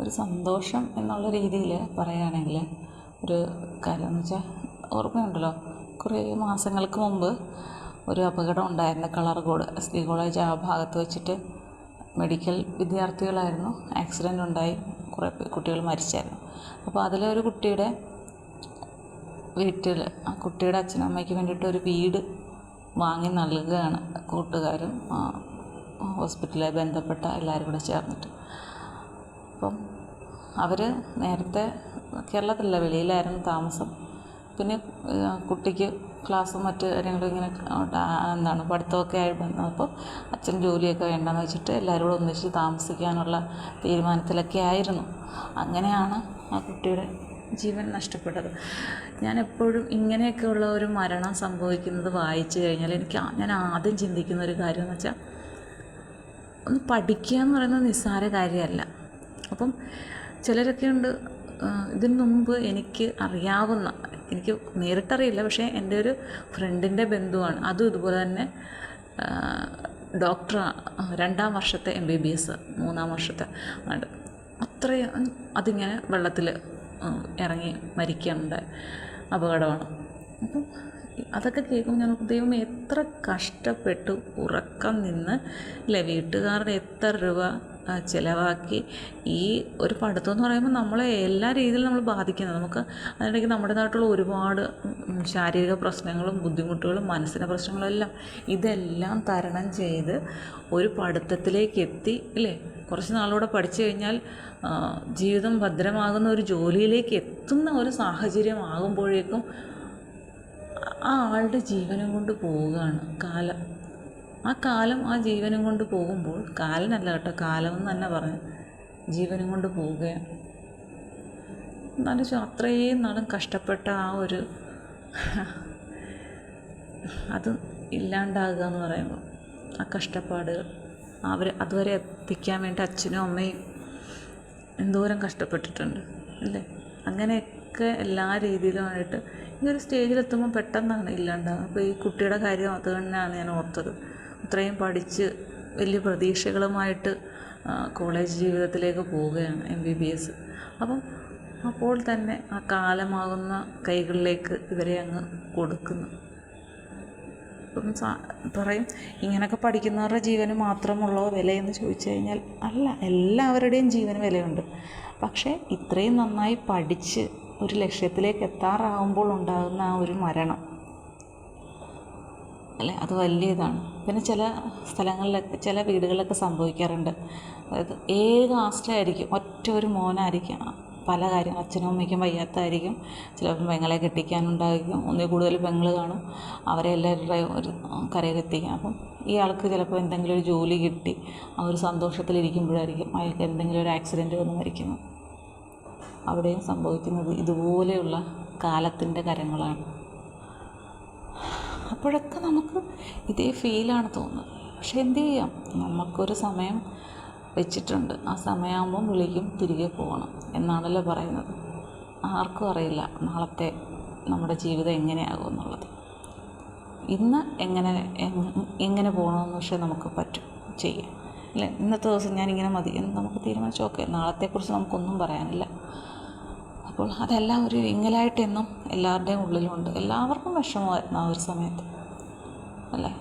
ഒരു സന്തോഷം എന്നുള്ള രീതിയിൽ പറയുകയാണെങ്കിൽ ഒരു കാര്യം എന്ന് വെച്ചാൽ ഓർമ്മയുണ്ടല്ലോ കുറേ മാസങ്ങൾക്ക് മുമ്പ് ഒരു അപകടം ഉണ്ടായിരുന്നു കളർകോട് എസ് ഡി കോളേജ് ആ ഭാഗത്ത് വെച്ചിട്ട് മെഡിക്കൽ വിദ്യാർത്ഥികളായിരുന്നു. ആക്സിഡന്റ് ഉണ്ടായി കുറേ കുട്ടികൾ മരിച്ചായിരുന്നു. അപ്പോൾ അതിലെ ഒരു കുട്ടിയുടെ വീട്ടിൽ ആ കുട്ടിയുടെ അച്ഛനും അമ്മയ്ക്ക് വേണ്ടിയിട്ട് ഒരു വീട് വാങ്ങി നൽകുകയാണ് കൂട്ടുകാരും ഹോസ്പിറ്റലിലെ ബന്ധപ്പെട്ട എല്ലാവരും കൂടെ ചേർന്നിട്ട്. അപ്പം അവർ നേരത്തെ കേരളത്തിലല്ല വെളിയിലായിരുന്നു താമസം. പിന്നെ കുട്ടിക്ക് ക്ലാസ്സും മറ്റ് കാര്യങ്ങളും ഇങ്ങനെ എന്താണ് പഠിത്തമൊക്കെ ആയി വന്നപ്പോൾ അച്ഛൻ ജോലിയൊക്കെ വേണ്ടെന്ന് വെച്ചിട്ട് എല്ലാവരും കൂടെ ഒന്നിച്ച് താമസിക്കാനുള്ള തീരുമാനത്തിലൊക്കെ ആയിരുന്നു. അങ്ങനെയാണ് ആ കുട്ടിയുടെ ജീവൻ നഷ്ടപ്പെട്ടത്. ഞാൻ എപ്പോഴും ഇങ്ങനെയൊക്കെയുള്ള ഒരു മരണം സംഭവിക്കുന്നത് വായിച്ചു കഴിഞ്ഞാൽ എനിക്ക് ഞാൻ ആദ്യം ചിന്തിക്കുന്ന ഒരു കാര്യം എന്ന് വെച്ചാൽ ഒന്ന് പഠിക്കുക എന്ന് പറയുന്നത് നിസ്സാര കാര്യമല്ല. അപ്പം ചിലരൊക്കെ ഉണ്ട് ഇതിനു മുമ്പ് എനിക്ക് അറിയാവുന്ന എനിക്ക് നേരിട്ടറിയില്ല പക്ഷേ എന്റെ ഒരു ഫ്രണ്ടിന്റെ ബന്ധുവാണ്. അതും ഇതുപോലെ തന്നെ ഡോക്ടർ രണ്ടാം വർഷത്തെ എം ബി ബി എസ് മൂന്നാം വർഷത്തെ ആണ് അത്രയും അതിങ്ങനെ വെള്ളത്തിൽ ഇറങ്ങി മരിക്കേണ്ട അപകടമാണ്. അപ്പം അതൊക്കെ കേൾക്കുമ്പോൾ ഞാൻ ദൈവം എത്ര കഷ്ടപ്പെട്ടു ഉറക്കം നിന്ന് അല്ലേ വീട്ടുകാരുടെ എത്ര രൂപ ചിലവാക്കി ഈ ഒരു പഠിത്തം എന്ന് പറയുമ്പോൾ നമ്മളെ എല്ലാ രീതിയിലും നമ്മൾ ബാധിക്കുന്നത്. നമുക്ക് അതിനിടയ്ക്ക് നമ്മുടെ നാട്ടിലുള്ള ഒരുപാട് ശാരീരിക പ്രശ്നങ്ങളും ബുദ്ധിമുട്ടുകളും മനസ്സിന്റെ പ്രശ്നങ്ങളും എല്ലാം ഇതെല്ലാം തരണം ചെയ്ത് ഒരു പഠിത്തത്തിലേക്ക് എത്തി അല്ലേ കുറച്ച് നാളൂടെ പഠിച്ചു കഴിഞ്ഞാൽ ജീവിതം ഭദ്രമാകുന്ന ഒരു ജോലിയിലേക്ക് എത്തുന്ന ഒരു സാഹചര്യം ആകുമ്പോഴേക്കും ആ ആളുടെ ജീവനം കൊണ്ട് പോവുകയാണ് കാലം. ആ കാലം ആ ജീവനും കൊണ്ട് പോകുമ്പോൾ കാലനല്ല കേട്ടോ എന്ന് തന്നെ പറഞ്ഞു ജീവനും കൊണ്ട് പോവുകയാണ്. എന്നാലും അത്രയും നാളും കഷ്ടപ്പെട്ട ആ ഒരു അത് ഇല്ലാണ്ടാകുക എന്ന് പറയുമ്പോൾ ആ കഷ്ടപ്പാടുകൾ അവർ അതുവരെ എത്തിക്കാൻ വേണ്ടി അച്ഛനും അമ്മയും എന്തോരം കഷ്ടപ്പെട്ടിട്ടുണ്ട് അല്ലേ? അങ്ങനെയൊക്കെ എല്ലാ രീതിയിലുമായിട്ട് ഈ ഒരു സ്റ്റേജിലെത്തുമ്പോൾ പെട്ടെന്നാണ് ഇല്ലാണ്ടാകുക അപ്പോൾ ഈ കുട്ടിയുടെ കാര്യം അത് തന്നെയാണ് ഞാൻ ഓർത്തത്. ഇത്രയും പഠിച്ച് വലിയ പ്രതീക്ഷകളുമായിട്ട് കോളേജ് ജീവിതത്തിലേക്ക് പോവുകയാണ് എം ബി ബി എസ് അപ്പം അപ്പോൾ തന്നെ ആ കാലമാകുന്ന കൈകളിലേക്ക് ഇവരെ അങ്ങ് കൊടുക്കുന്നു. ഇപ്പം പറയും ഇങ്ങനെയൊക്കെ പഠിക്കുന്നവരുടെ ജീവന് മാത്രമുള്ളോ വിലയെന്ന് ചോദിച്ചു കഴിഞ്ഞാൽ അല്ല എല്ലാവരുടെയും ജീവന് വിലയുണ്ട്. പക്ഷേ ഇത്രയും നന്നായി പഠിച്ച് ഒരു ലക്ഷ്യത്തിലേക്ക് എത്താറാകുമ്പോൾ ഉണ്ടാകുന്ന ആ ഒരു മരണം അല്ലേ? അത് വലിയ ഇതാണ് പിന്നെ ചില സ്ഥലങ്ങളിലൊക്കെ ചില വീടുകളിലൊക്കെ സംഭവിക്കാറുണ്ട്. അതായത് ഏക ആശ്രയമായിരിക്കും? ഒറ്റ ഒരു മോനായിരിക്കും. പല കാര്യം അച്ഛനും അമ്മയ്ക്കും വയ്യാത്തതായിരിക്കും. ചിലപ്പം പെങ്ങളെ കെട്ടിക്കാനുണ്ടായിരിക്കും. ഒന്നിൽ കൂടുതൽ പെങ്ങൾ കാണും. അവരെ എല്ലാവരുടെയും ഒരു കരയിലെത്തിക്കാം അപ്പം ഇയാൾക്ക് ചിലപ്പോൾ എന്തെങ്കിലും ഒരു ജോലി കിട്ടി. ആ ഒരു സന്തോഷത്തിലിരിക്കുമ്പോഴായിരിക്കും അയാൾക്ക് എന്തെങ്കിലും ഒരു ആക്സിഡന്റ് വന്ന് മരിക്കുന്നു അവിടെയും സംഭവിക്കുന്നത് ഇതുപോലെയുള്ള കാലത്തിന്റെ കരങ്ങളാണ്. അപ്പോഴൊക്കെ നമുക്ക് ഇതേ ഫീലാണ് തോന്നുന്നത്. പക്ഷെ എന്ത് ചെയ്യാം? നമുക്കൊരു സമയം വെച്ചിട്ടുണ്ട്. ആ സമയമാകുമ്പം വിളിക്കും തിരികെ പോകണം എന്നാണല്ലോ പറയുന്നത്. ആർക്കും അറിയില്ല നാളത്തെ നമ്മുടെ ജീവിതം എങ്ങനെയാകും എന്നുള്ളത്. ഇന്ന് എങ്ങനെ എങ്ങനെ പോകണമെന്ന് പക്ഷേ നമുക്ക് പറ്റും ചെയ്യാം അല്ലേ? ഇന്നത്തെ ദിവസം ഞാനിങ്ങനെ മതി എന്ന് നമുക്ക് തീരുമാനിച്ചു ഓക്കെ. നാളത്തെക്കുറിച്ച് നമുക്കൊന്നും പറയാനില്ല. അപ്പോൾ അതെല്ലാം ഒരു വിങ്ങലായിട്ടെന്നും എല്ലാവരുടെയും ഉള്ളിലുണ്ട്. എല്ലാവർക്കും വിഷമമായിരുന്നു ആ ഒരു സമയത്ത്. അല്ലേ?